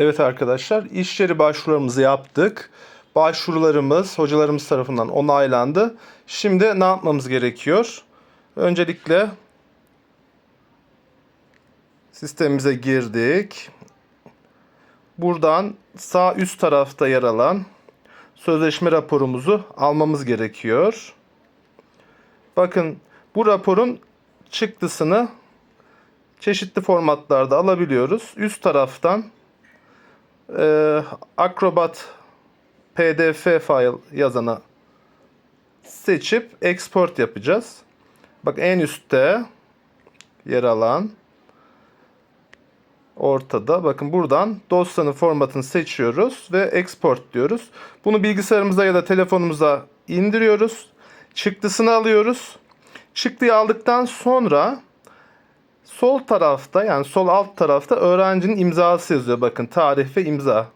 Evet arkadaşlar, iş yeri başvurularımızı yaptık. Başvurularımız hocalarımız tarafından onaylandı. Şimdi ne yapmamız gerekiyor? Öncelikle sistemimize girdik. Buradan sağ üst tarafta yer alan sözleşme raporumuzu almamız gerekiyor. Bakın bu raporun çıktısını çeşitli formatlarda alabiliyoruz. Üst taraftan e, Acrobat PDF file yazana seçip export yapacağız. Bak en üstte yer alan ortada. Bakın buradan dosyanın formatını seçiyoruz ve export diyoruz. Bunu bilgisayarımıza ya da telefonumuza indiriyoruz. Çıktısını alıyoruz. Çıktıyı aldıktan sonra sol tarafta yani sol alt tarafta öğrencinin imzası yazıyor. Bakın tarih ve imza.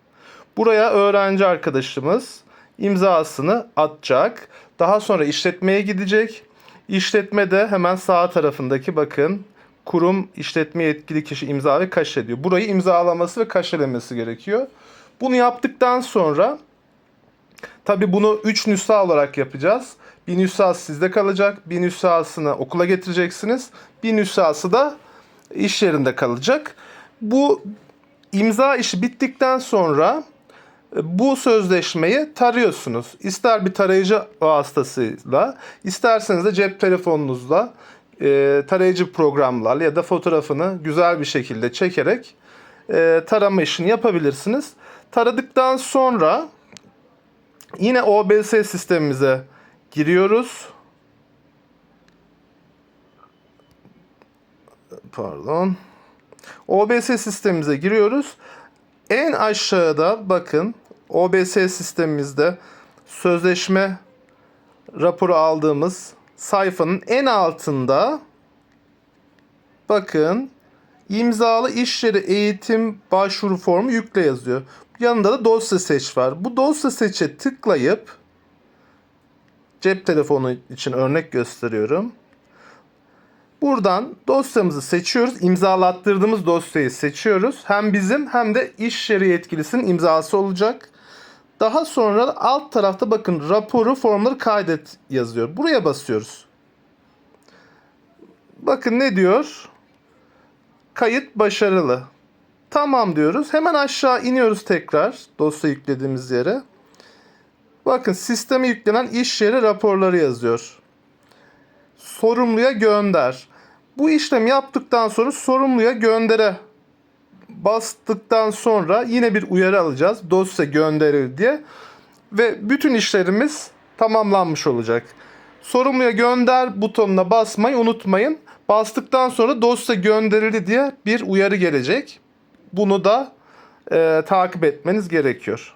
Buraya öğrenci arkadaşımız imzasını atacak. Daha sonra işletmeye gidecek. İşletmede hemen sağ tarafındaki bakın kurum işletme yetkili kişi imza ve kaşe diyor. Burayı imzalaması ve kaşelemesi gerekiyor. Bunu yaptıktan sonra tabi bunu 3 nüsha olarak yapacağız. Bir nüshası sizde kalacak. Bir nüshasını okula getireceksiniz. Bir nüshası da iş yerinde kalacak. Bu imza işi bittikten sonra e, bu sözleşmeyi tarıyorsunuz. İster bir tarayıcı vasıtasıyla, isterseniz de cep telefonunuzla e, tarayıcı programlarla ya da fotoğrafını güzel bir şekilde çekerek e, tarama işini yapabilirsiniz. Taradıktan sonra yine OBS sistemimize giriyoruz. Pardon. OBS sistemimize giriyoruz. En aşağıda bakın OBS sistemimizde sözleşme raporu aldığımız sayfanın en altında bakın imzalı iş yeri eğitim başvuru formu yükle yazıyor. Yanında da dosya seç var. Bu dosya seçe tıklayıp cep telefonu için örnek gösteriyorum. Buradan dosyamızı seçiyoruz. İmzalattırdığımız dosyayı seçiyoruz. Hem bizim hem de iş yeri yetkilisinin imzası olacak. Daha sonra alt tarafta bakın raporu formları kaydet yazıyor. Buraya basıyoruz. Bakın ne diyor? Kayıt başarılı. Tamam diyoruz. Hemen aşağı iniyoruz tekrar dosya yüklediğimiz yere. Bakın sisteme yüklenen iş yeri raporları yazıyor. Sorumluya gönder. Bu işlemi yaptıktan sonra sorumluya göndere bastıktan sonra yine bir uyarı alacağız. Dosya gönderildi diye. Ve bütün işlerimiz tamamlanmış olacak. Sorumluya gönder butonuna basmayı unutmayın. Bastıktan sonra dosya gönderildi diye bir uyarı gelecek. Bunu da e, takip etmeniz gerekiyor.